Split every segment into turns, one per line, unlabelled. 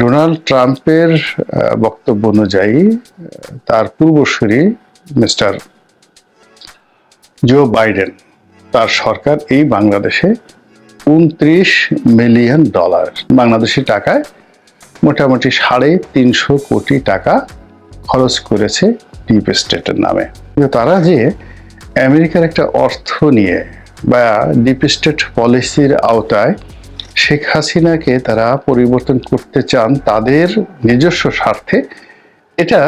Donald ট্রাম্পের বক্তব্য অনুযায়ী তার পূর্বসূরি মিস্টার জো বাইডেন, তার সরকার এই বাংলাদেশে উনত্রিশ মিলিয়ন ডলার, বাংলাদেশি টাকায় মোটামুটি সাড়ে তিনশো কোটি টাকা খরচ করেছে ডিপ স্টেটের নামে। তারা যে আমেরিকার একটা অর্থ নিয়ে বা ডিপ স্টেট পলিসির আওতায় শেখ হাসিনাকে তারা পরিবর্তন করতে চান তাদের নিজস্ব স্বার্থে, এটা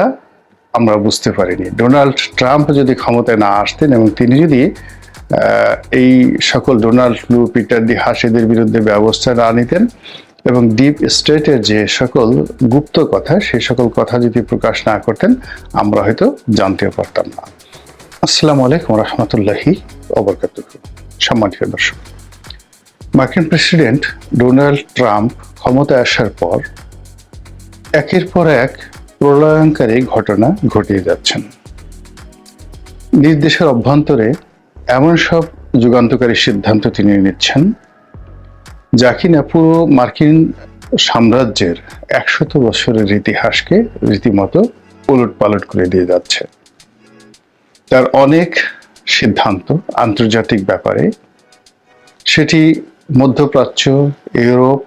আমরা বুঝতে পারিনি। ডোনাল্ড ট্রাম্প যদি ক্ষমতায় না আসতেন এবং তিনি যদি এই সকল ডোনাল্ড, লু, পিটার ডি হাসিদের বিরুদ্ধে ব্যবস্থা না নিতেন এবং ডিপ স্টেটের যে সকল গুপ্ত কথা সেই সকল কথা যদি প্রকাশ না করতেন, আমরা হয়তো জানতেও পারতাম না। আসসালামু আলাইকুম রহমতুল্লাহি অবরকাত সম্মানিত দর্শক মার্কিন প্রেসিডেন্ট ডোনাল্ড ট্রাম্প ক্ষমতায় আসার পর একের পর এক প্রলয়ঙ্কারী ঘটনা ঘটিয়ে যাচ্ছেন। নিজ দেশের অভ্যন্তরে এমন সব যুগান্তকারী সিদ্ধান্ত তিনি নিচ্ছেন, যা কিনা পুরো মার্কিন সাম্রাজ্যের একশত বছরের ইতিহাসকে রীতিমতো উলট পালট করে দিয়ে যাচ্ছে। তার অনেক সিদ্ধান্ত আন্তর্জাতিক ব্যাপারে সেটি মধ্যপ্রাচ্য, Europe,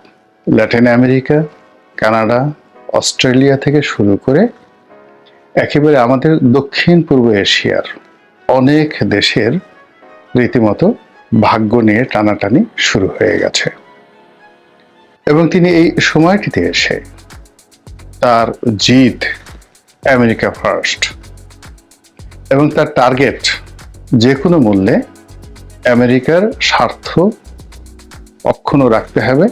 Latin America, Canada, Australia থেকে শুরু করে একেবারে আমাদের দক্ষিণ পূর্ব এশিয়ার অনেক দেশের রীতিমতো ভাগ্য নিয়ে টানাটানি শুরু হয়ে গেছে। এবং তিনি এই সময়টিতে এসে তার জিত আমেরিকা ফার্স্ট এবং তার টার্গেট যে কোনো মূল্যে আমেরিকার স্বার্থ অক্ষুণ্ণ রাখতে হবে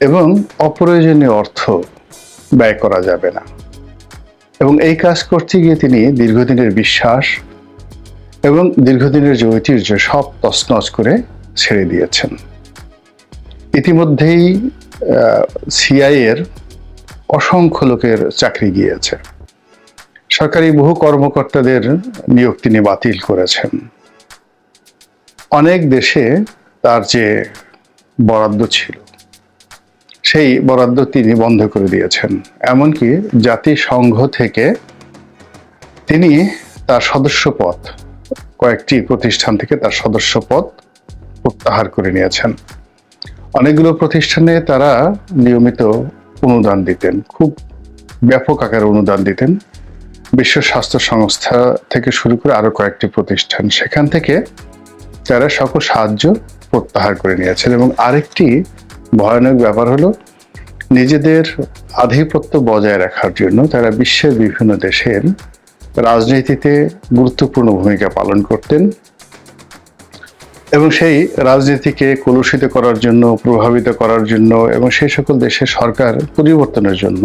এবং অপ্রয়োজনীয় অর্থ ব্যয় করা যাবে না। এবং এই কাজ করতে গিয়ে তিনি দীর্ঘদিনের বিশ্বাস এবং দীর্ঘদিনের যে ঐতিহ্য সব তছনছ করে ছেড়ে দিয়েছেন। ইতিমধ্যেই সিআই এর অসংখ্য লোকের চাকরি গিয়েছে। সরকারি বহু কর্মকর্তাদের নিয়োগ তিনি বাতিল করেছেন। অনেক দেশে তার যে বরাদ্দ ছিল। সেই বরাদ্দ তিনি বন্ধ করে দিয়েছেন। এমনকি জাতিসংঘ থেকে তিনি তার সদস্য পদ কয়েকটি প্রতিষ্ঠান থেকে তার সদস্য পদ প্রত্যাহার করে নিয়েছেন। অনেকগুলো প্রতিষ্ঠানে তারা নিয়মিত অনুদান দিতেন, খুব ব্যাপক আকারে অনুদান দিতেন। বিশ্ব স্বাস্থ্য সংস্থা থেকে শুরু করে আরও কয়েকটি প্রতিষ্ঠান। সেখান থেকে তারা সকল সাহায্য প্রত্যাহার করে নিয়েছেন। এবং আরেকটি ভয়ানক ব্যাপার হলো, নিজেদের আধিপত্য বজায় রাখার জন্য তারা বিশ্বের বিভিন্ন দেশের রাজনীতিতে গুরুত্বপূর্ণ ভূমিকা পালন করতেন এবং সেই রাজনীতিকে কলুষিত করার জন্য, প্রভাবিত করার জন্য এবং সেই সকল দেশের সরকার পরিবর্তনের জন্য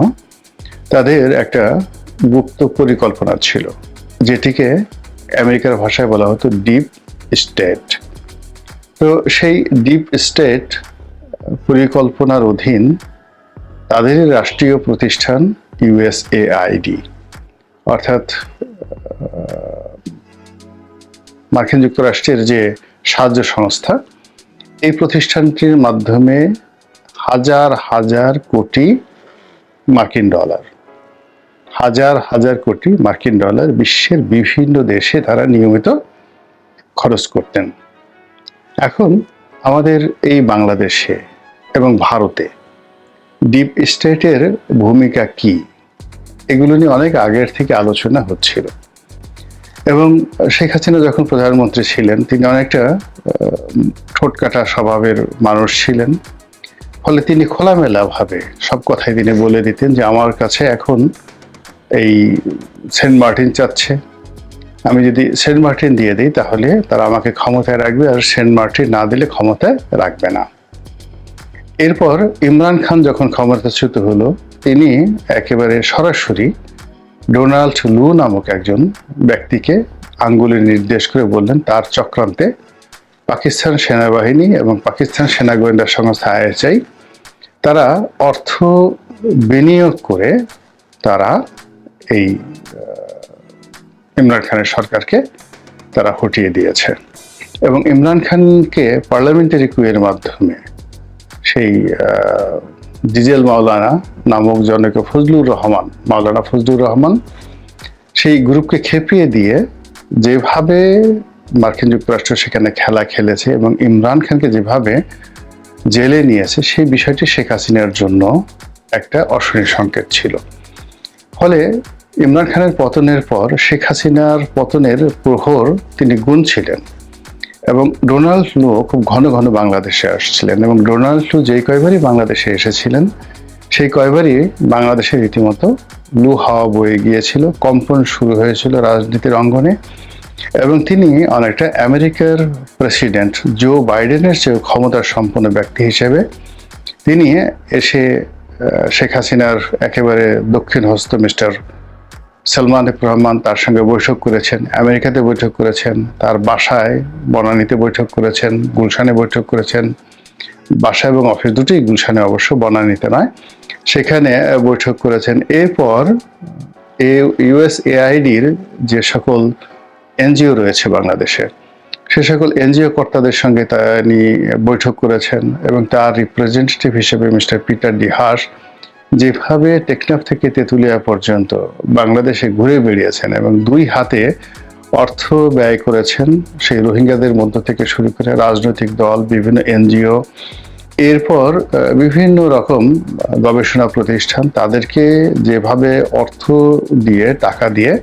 তাদের একটা গুপ্ত পরিকল্পনা ছিল, যেটিকে আমেরিকার ভাষায় বলা হতো ডিপ স্টেট। তো সেই ডিপ স্টেট পরিকল্পনার অধীন তাদের রাষ্ট্রীয় প্রতিষ্ঠান ইউএসএআইডি অর্থাৎ মার্কিন যুক্তরাষ্ট্রের যে সাহায্য সংস্থা, এই প্রতিষ্ঠানটির মাধ্যমে হাজার হাজার কোটি মার্কিন ডলার, হাজার হাজার কোটি মার্কিন ডলার বিশ্বের বিভিন্ন দেশে তারা নিয়মিত খরচ করতেন। এখন আমাদের এই বাংলাদেশে এবং ভারতে ডিপ স্টেটের ভূমিকা কি? এগুলো নিয়ে অনেক আগের থেকে আলোচনা হচ্ছিল। এবং শেখ হাসিনা যখন প্রধানমন্ত্রী ছিলেন, তিনি অনেকটা ঠোঁটকাটা স্বভাবের মানুষ ছিলেন। ফলে তিনি খোলামেলাভাবে সব কথাই তিনি বলে দিতেন যে, আমার কাছে এখন এই সেন্ট মার্টিন চাচ্ছে। আমি যদি সেন্ট মার্টিন দিয়ে দিই, তাহলে তারা আমাকে ক্ষমতায় রাখবে আর সেন্ট মার্টিন না দিলে ক্ষমতায় রাখবে না। এরপর ইমরান খান যখন ক্ষমতাচ্যুত হলো, তিনি একেবারে সরাসরি ডোনাল্ড লু নামক একজন ব্যক্তিকে আঙ্গুলে নির্দেশ করে বললেন, তার চক্রান্তে পাকিস্তান সেনাবাহিনী এবং পাকিস্তান সেনা গোয়েন্দা সংস্থা আইএসআই, তারা অর্থ বিনিয়োগ করে তারা এই ইমরান খানের সরকারকে তারা হটিয়ে দিয়েছে। এবং ইমরান খানকে পার্লামেন্টারি কুয়ের মাধ্যমে সেই ডিজেল মাওলানা নামক জনক ফজলুর রহমান, মাওলানা ফজলুর রহমান সেই গ্রুপকে খেপিয়ে দিয়ে যেভাবে মার্কিন যুক্তরাষ্ট্র সেখানে খেলা খেলেছে এবং ইমরান খানকে যেভাবে জেলে নিয়েছে, সেই বিষয়টি শেখ হাসিনার জন্য একটা অশনি সংকেত ছিল। ফলে ইমরান খানের পতনের পর শেখ হাসিনার পতনের প্রহর তিনি গুনছিলেন এবং ডোনাল্ড লু খুব ঘন ঘন বাংলাদেশে আসছিলেন এবং ডোনাল্ড লু যেই কয়বারই বাংলাদেশে এসেছিলেন, সেই কয়বারই বাংলাদেশে রীতিমতো লু হাওয়া বয়ে গিয়েছিল, কম্পন শুরু হয়েছিল রাজনীতির অঙ্গনে এবং তিনি অনেকটা আমেরিকার প্রেসিডেন্ট জো বাইডেনের চেয়ে ক্ষমতার সম্পন্ন ব্যক্তি হিসেবে তিনি এসে শেখ হাসিনার একেবারে দক্ষিণ হস্ত মিস্টার সালমান রহমান তার সঙ্গে বৈঠক করেছেন, আমেরিকাতে বৈঠক করেছেন, তার বাসায় বনানীতে বৈঠক করেছেন, গুলশানে বৈঠক করেছেন। বাসা এবং অফিস দুটোই গুলশানে, অবশ্য বনানীতে নয়, সেখানে বৈঠক করেছেন। এরপর এ ইউএস এআইডির যে সকল এনজিও রয়েছে বাংলাদেশে, সে সকল এনজিও কর্তাদের সঙ্গে তিনি বৈঠক করেছেন এবং তার রিপ্রেজেন্টেটিভ হিসেবে মিস্টার পিটার ডি হাস যেভাবে টেকনাফ থেকে তেঁতুলিয়া পর্যন্ত বাংলাদেশে ঘুরে বেরিয়েছেন এবং দুই হাতে অর্থ ব্যয় করেছেন, সেই রোহিঙ্গাদের মধ্য থেকে শুরু করে রাজনৈতিক দল, বিভিন্ন এনজিও, এরপর বিভিন্ন রকম গবেষণা প্রতিষ্ঠান তাদেরকে যেভাবে অর্থ দিয়ে, টাকা দিয়ে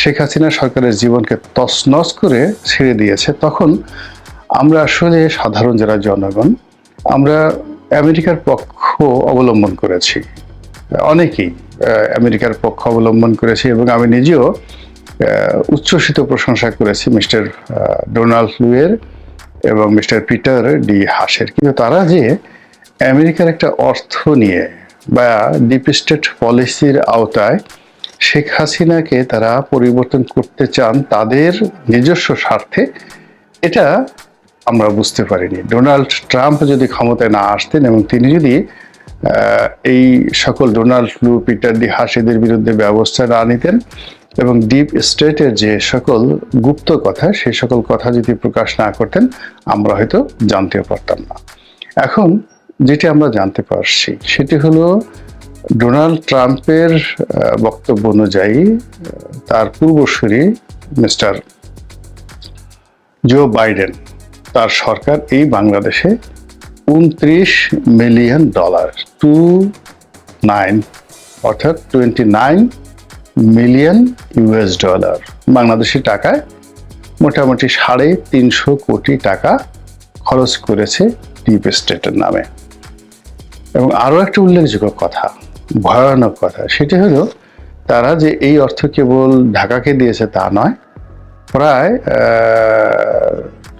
শেখ হাসিনা সরকারের জীবনকে তছনছ করে ছেড়ে দিয়েছে, তখন আমরা আসলে সাধারণ যারা জনগণ, আমরা আমেরিকার পক্ষ অবলম্বন করেছি। অনেকেই আমেরিকার পক্ষ অবলম্বন করেছি এবং আমি নিজেও উচ্ছ্বসিত প্রশংসা করেছি মিস্টার ডোনাল্ড লুয়ের এবং মিস্টার পিটার ডি হাসের কিন্তু তারা যে আমেরিকার একটা অর্থ নিয়ে বা ডিপ স্টেট পলিসির আওতায় শেখ হাসিনাকে তারা পরিবর্তন করতে চান, তাদের নিজস্ব স্বার্থে, এটা আমরা বুঝতে পারিনি। ডোনাল্ড ট্রাম্প যদি ক্ষমতায় না আসতেন এবং তিনি যদি এই সকল ডোনাল্ড, লু, পিটার ডি হাসিদের বিরুদ্ধে ব্যবস্থা না নিতেন এবং ডিপ স্টেটের যে সকল গুপ্ত কথা সেই সকল কথা যদি প্রকাশ না করতেন, আমরা হয়তো জানতে পারতাম না। এখন যেটি আমরা জানতে পারছি, সেটি হলো ডোনাল্ড ট্রাম্পের বক্তব্য অনুযায়ী তার পূর্বসূরি মিস্টার জো বাইডেন তার সরকার এই বাংলাদেশে উনত্রিশ মিলিয়ন ডলার, টু নাইন, অর্থাৎ twenty nine million US dollar. Bangladeshi টাকায় মোটামুটি সাড়ে তিনশো কোটি টাকা খরচ করেছে ডিপ স্টেটের নামে। এবং আরও একটা উল্লেখযোগ্য কথা, ভয়ানক কথা, সেটি হলো তারা যে এই অর্থ কেবল ঢাকাকে দিয়েছে তা নয়, প্রায়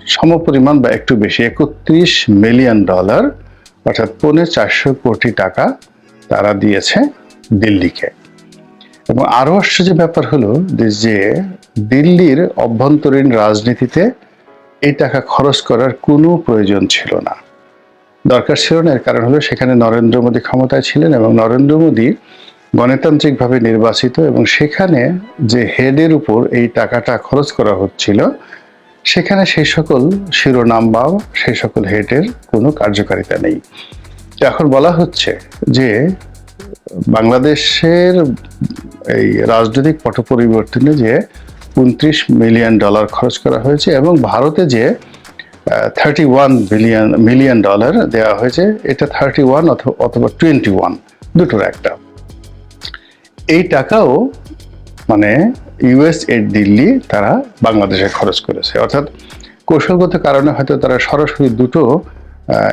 সমপরিমাণ বা একটু বেশি, একত্রিশ মিলিয়ন ডলার, অর্থাৎ পৌনে চারশো কোটি টাকা তারা দিয়েছে দিল্লিকে। এবং আরও আশ্চর্য ব্যাপার হলো যে দিল্লির অভ্যন্তরীণ রাজনীতিতে এই টাকা খরচ করার কোনো প্রয়োজন ছিল না। দরকার ছিল না, এর কারণ হলো সেখানে নরেন্দ্র মোদী ক্ষমতায় ছিলেন এবং নরেন্দ্র মোদী গণতান্ত্রিকভাবে নির্বাচিত এবং সেখানে যে হেডের উপর এই টাকাটা খরচ করা হচ্ছিল সেখানে সেই সকল শিরোনাম বা সেই সকল হেডের কোনো কার্যকারিতা নেই। এখন বলা হচ্ছে যে বাংলাদেশের এই রাজনৈতিক পট পরিবর্তনে যে উনত্রিশ মিলিয়ন ডলার খরচ করা হয়েছে এবং ভারতে যে thirty one billion million dollar দেওয়া হয়েছে, এটা থার্টি ওয়ান অথবা অথবা টোয়েন্টি ওয়ান দুটোর একটা। এই টাকাও মানে ইউএস এড দিল্লি তারা বাংলাদেশে খরচ করেছে। অর্থাৎ কৌশলগত কারণে হয়তো তারা সরাসরি দুটো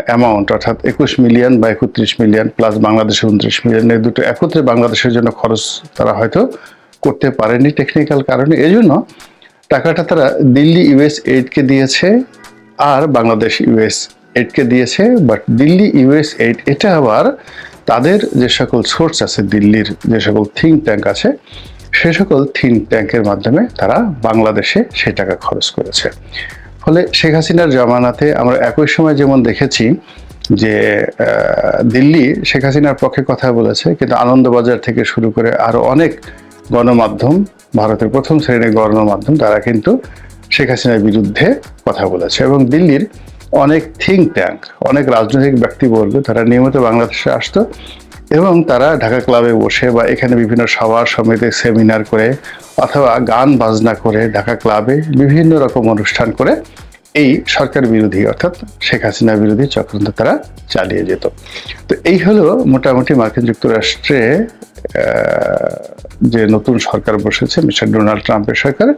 অ্যামাউন্ট অর্থাৎ একুশ মিলিয়ন বা একত্রিশ মিলিয়ন প্লাস বাংলাদেশের উনত্রিশ মিলিয়ন এই দুটো একত্রে বাংলাদেশের জন্য খরচ তারা হয়তো করতে পারেনি টেকনিক্যাল কারণে। এই জন্য টাকাটা তারা দিল্লি ইউএস এইডকে দিয়েছে আর বাংলাদেশ ইউএস এইডকে দিয়েছে। বাট দিল্লি ইউএস এইড এটা আবার তাদের যে সকল সোর্স আছে, দিল্লির যে সকল থিঙ্ক ট্যাঙ্ক আছে সে সকল থিঙ্ক ট্যাঙ্কের মাধ্যমে তারা বাংলাদেশে সেই টাকা খরচ করেছে। ফলে শেখ হাসিনার জামানাতে আমরা একই সময় যেমন দেখেছি যে দিল্লি শেখ হাসিনার পক্ষে কথা বলেছে, কিন্তু আনন্দবাজার থেকে শুরু করে আরও অনেক গণমাধ্যম, ভারতের প্রথম শ্রেণির গণমাধ্যম, তারা কিন্তু শেখ হাসিনার বিরুদ্ধে কথা বলেছে। এবং দিল্লির অনেক থিঙ্ক ট্যাঙ্ক, অনেক রাজনৈতিক ব্যক্তিবর্গ তারা নিয়মিত বাংলাদেশে আসতো। এবং তারা ঢাকা ক্লাবে বসে বা এখানে বিভিন্ন সভা সমিতি সেমিনার করে অথবা গান বাজনা করে ঢাকা ক্লাবে বিভিন্ন রকম অনুষ্ঠান করে এই সরকার বিরোধী অর্থাৎ শেখ হাসিনা বিরোধী চক্রান্ত তারা চালিয়ে যেত। তো এই হলো মোটামুটি মার্কিন যুক্তরাষ্ট্রে যে নতুন সরকার বসেছে, মিস্টার ডোনাল্ড ট্রাম্পের সরকার,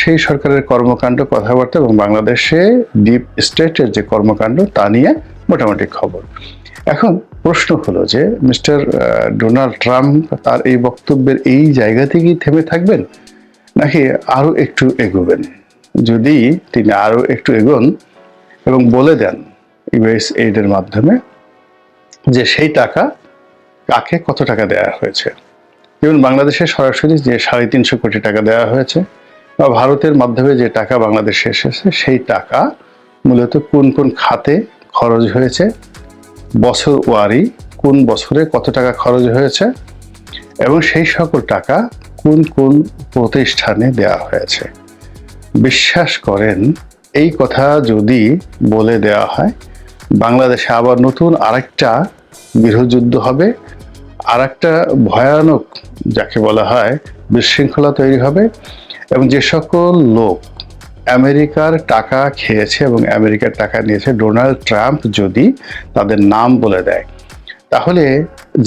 সেই সরকারের কর্মকাণ্ড, কথাবার্তা এবং বাংলাদেশে ডিপ স্টেটের যে কর্মকাণ্ড তা নিয়ে মোটামুটি খবর। এখন প্রশ্ন হলো যে মিস্টার ডোনাল্ড ট্রাম্প তার এই বক্তব্যের এই জায়গা থেকেই থেমে থাকবেন নাকি আরও একটু এগোবেন? যদি তিনি আরও একটু এগোন এবং বলে দেন ইউএস এইডের মাধ্যমে যে সেই টাকা কাকে কত টাকা দেওয়া হয়েছে। যেমন বাংলাদেশে সরাসরি যে সাড়ে তিনশো কোটি টাকা দেওয়া হয়েছে বা ভারতের মাধ্যমে যে টাকা বাংলাদেশে এসেছে, সেই টাকা মূলত কোন কোন খাতে খরচ হয়েছে বছর ওয়ারি কোন বছরে কত টাকা খরচ হয়েছে এবং সেই সকল টাকা কোন কোন প্রতিষ্ঠানে দেওয়া হয়েছে? বিশ্বাস করেন, এই কথা যদি বলে দেওয়া হয়, বাংলাদেশে আবার নতুন আরেকটা গৃহযুদ্ধ হবে আর একটা ভয়ানক, যাকে বলা হয় বিশৃঙ্খলা তৈরি হবে এবং যে সকল লোক আমেরিকার টাকা খেয়েছে এবং আমেরিকার টাকা নিয়েছে ডোনাল্ড ট্রাম্প যদি তাদের নাম বলে দেয়। তাহলে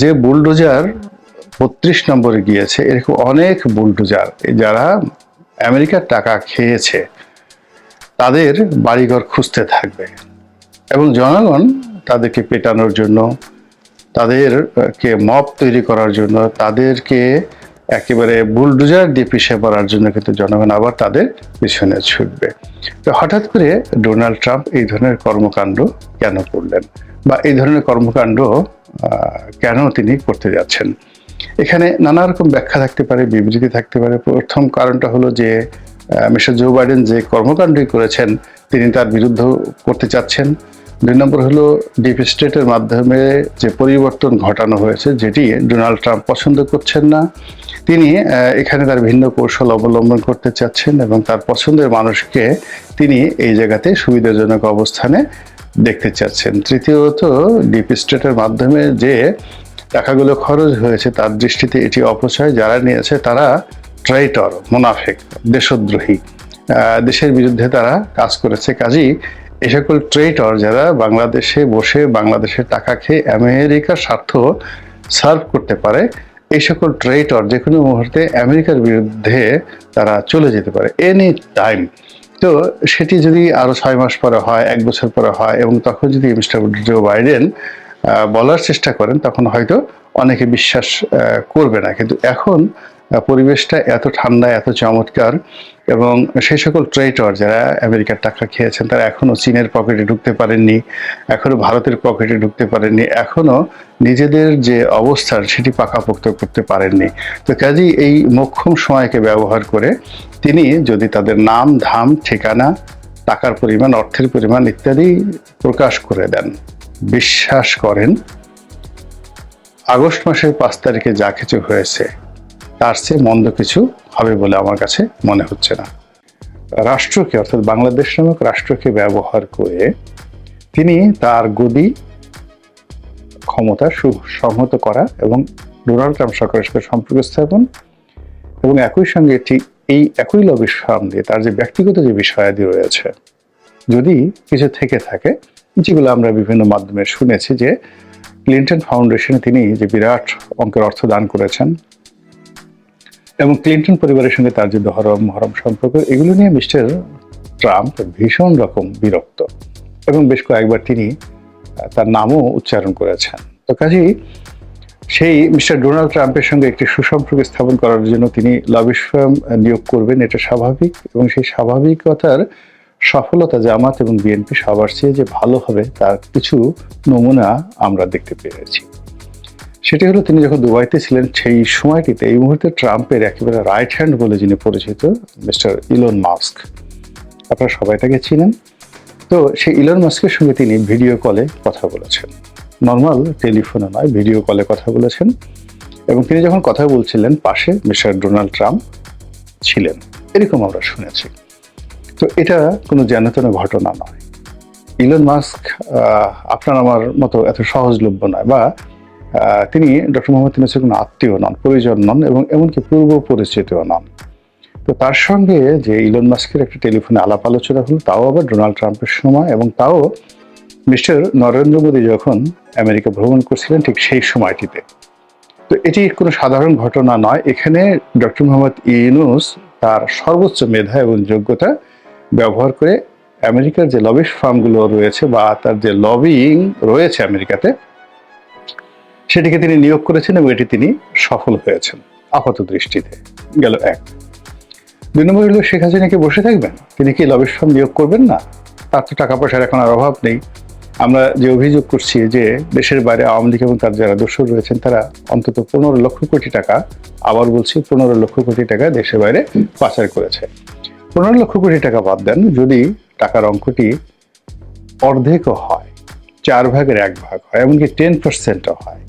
যে বুলডোজার বত্রিশ নম্বরে গিয়েছে, এরকম অনেক বুলডোজার যারা আমেরিকার টাকা খেয়েছে, তাদের বাড়িঘর খুঁজতে থাকবে এবং জনগণ তাদেরকে পেটানোর জন্য, তাদেরকে মপ তৈরি করার জন্য, তাদেরকে একেবারে বুলডোজার দিয়ে পিষে পড়ার জন্য কিন্তু জনগণ আবার তাদের পিছনে ছুটবে। তো হঠাৎ করে ডোনাল্ড ট্রাম্প এই ধরনের কর্মকাণ্ড কেন করলেন? বা এই ধরনের কর্মকাণ্ড কেন তিনি করতে যাচ্ছেন? এখানে নানা রকম ব্যাখ্যা থাকতে পারে, বিবৃতি থাকতে পারে। প্রথম কারণটা হলো যে মিস্টার জো বাইডেন যে কর্মকাণ্ডই করেছেন, তিনি তার বিরুদ্ধ করতে চাচ্ছেন। দুই নম্বর হলো ডিপ স্টেটের মাধ্যমে যে পরিবর্তন ঘটানো হয়েছে, যেটি ডোনাল্ড ট্রাম্প পছন্দ করছেন না। তিনি এখানে তার ভিন্ন কৌশল অবলম্বন করতে চাচ্ছেন এবং তার পছন্দের মানুষকে তিনি এই জায়গাতে সুবিধাজনক অবস্থানে দেখতে চাচ্ছেন। তৃতীয়ত ডিপ স্টেটের মাধ্যমে যে টাকাগুলো খরচ হয়েছে, তার দৃষ্টিতে এটি অপচয় যারা নিয়েছে, তারা ট্রাইটর মুনাফেক, দেশদ্রোহী। দেশের বিরুদ্ধে তারা কাজ করেছে। কাজেই এ সকল ট্রেটর যারা বাংলাদেশে বসে বাংলাদেশের টাকা খেয়ে আমেরিকার স্বার্থ সার্ভ করতে পারে এই সকল ট্রেটর যে কোনো মুহূর্তে আমেরিকার বিরুদ্ধে তারা চলে যেতে পারে এনি টাইম তো সেটি যদি আরও ছয় মাস পরে হয়, এক বছর পরে হয় এবং তখন যদি মিস্টার জো বাইডেন বলার চেষ্টা করেন, তখন হয়তো অনেকে বিশ্বাস করবে না। কিন্তু এখন পরিবেশটা এত ঠান্ডা, এত চমৎকার এবং সেই সকল ট্রেটর যারা আমেরিকার টাকা খেয়েছেন, তারা এখনও চীনের পকেটে ঢুকতে পারেননি, এখনও ভারতের পকেটে ঢুকতে পারেননি, এখনও নিজেদের যে অবস্থান সেটি পাকাপোক্ত করতে পারেননি। তো কাজেই এই মোক্ষম সময়কে ব্যবহার করে তিনি যদি তাদের নাম, ধাম, ঠিকানা, টাকার পরিমাণ, অর্থের পরিমাণ ইত্যাদি প্রকাশ করে দেন, বিশ্বাস করেন, আগস্ট মাসের পাঁচ তারিখে যা কিছু হয়েছে, তার চেয়ে মন্দ কিছু হবে বলে আমার কাছে মনে হচ্ছে না। রাষ্ট্রকে, অর্থাৎ বাংলাদেশ নামক রাষ্ট্রকে ব্যবহার করে তিনি তার গদি ক্ষমতা সুসংহত করা এবং ডোনাল্ড ট্রাম্প সরকারের সাথে সম্পর্ক স্থাপন এবং একই সঙ্গে ঠিক এই একই লবির সামনে তার যে ব্যক্তিগত যে বিষয়াদি রয়েছে, যদি কিছু থেকে থাকে, যেগুলো আমরা বিভিন্ন মাধ্যমে শুনেছি যে ক্লিন্টন ফাউন্ডেশনে তিনি যে বিরাট অঙ্কের অর্থ দান করেছেন এবং ক্লিন্টন পরিবারের সঙ্গে তার যে দহরম মহরম সম্পর্ক, এগুলো নিয়ে মিস্টার ট্রাম্প ভীষণ রকম বিরক্ত। এবং বেশ কয়েকবার তিনি তার নামও উচ্চারণ করেছেন। তো কাজেই সেই মিস্টার ডোনাল্ড ট্রাম্পের সঙ্গে একটি সুসম্পর্ক স্থাপন করার জন্য তিনি লবিশ ফার্ম নিয়োগ করবেন, এটা স্বাভাবিক। এবং সেই স্বাভাবিকতার সফলতা জামাত এবং বিএনপি সবার চেয়ে যে ভালো হবে, তার কিছু নমুনা আমরা দেখতে পেরেছি। সেটি হলো তিনি যখন দুবাইতে ছিলেন, সেই সময়টিতে এই মুহূর্তে ট্রাম্পের একেবারে রাইট হ্যান্ড বলে যিনি পরিচিত, মিস্টার ইলন মাস্ক। আপনারা সবাই তাকে চিনেন। তো সেই ইলন মাস্কের সঙ্গে তিনি ভিডিও কলে কথা বলেছেন। নর্মাল টেলিফোনে নয়, ভিডিও কলে কথা বলেছেন। এবং তিনি যখন কথা বলছিলেন, পাশে মিস্টার ডোনাল্ড ট্রাম্প ছিলেন। এরকম আমরা শুনেছি। তো এটা কোনো যেন তেন ঘটনা নয়। ইলন মাস্ক আপনার আমার মতো এত সহজলভ্য নয়। বা তিনি ডক্টর মোহাম্মদ ইউনুসের কোনো আত্মীয় নন, পরিজন নন এবং এমনকি পূর্ব পরিচিতও নন। তো তার সঙ্গে যে ইলন মাস্কের একটা টেলিফোনে আলাপ আলোচনা হলো, তাও আবার ডোনাল্ড ট্রাম্পের সময় এবং তাও মিস্টার নরেন্দ্র মোদী যখন আমেরিকা ভ্রমণ করছিলেন ঠিক সেই সময়টিতে। তো এটি কোনো সাধারণ ঘটনা নয়, এখানে ডক্টর মোহাম্মদ ইউনুস তার সর্বোচ্চ মেধা এবং যোগ্যতা ব্যবহার করে আমেরিকার যে লবিশ ফার্মগুলো রয়েছে বা তার যে লবিং রয়েছে আমেরিকাতে সেটিকে তিনি নিয়োগ করেছেন এবং এটি তিনি সফল হয়েছেন আপাত দৃষ্টিতে। গেল এক। দুই নম্বর হলো, শেখ হাসিনা কি বসে থাকবেন? তিনি কি ফার্ম নিয়োগ করবেন না? তার তো টাকা পয়সার এখন আর অভাব নেই। আমরা যে অভিযোগ করছি যে দেশের বাইরে আওয়ামী লীগ এবং তার যারা দোষর রয়েছেন, তারা অন্তত পনেরো লক্ষ কোটি টাকা, আবার বলছি পনেরো লক্ষ কোটি টাকা দেশের বাইরে পাচার করেছে। পনেরো লক্ষ কোটি টাকা বাদ দেন, যদি টাকার অঙ্কটি অর্ধেকও হয়, চার ভাগের এক ভাগ হয়, এমনকি টেন পার্সেন্টও হয়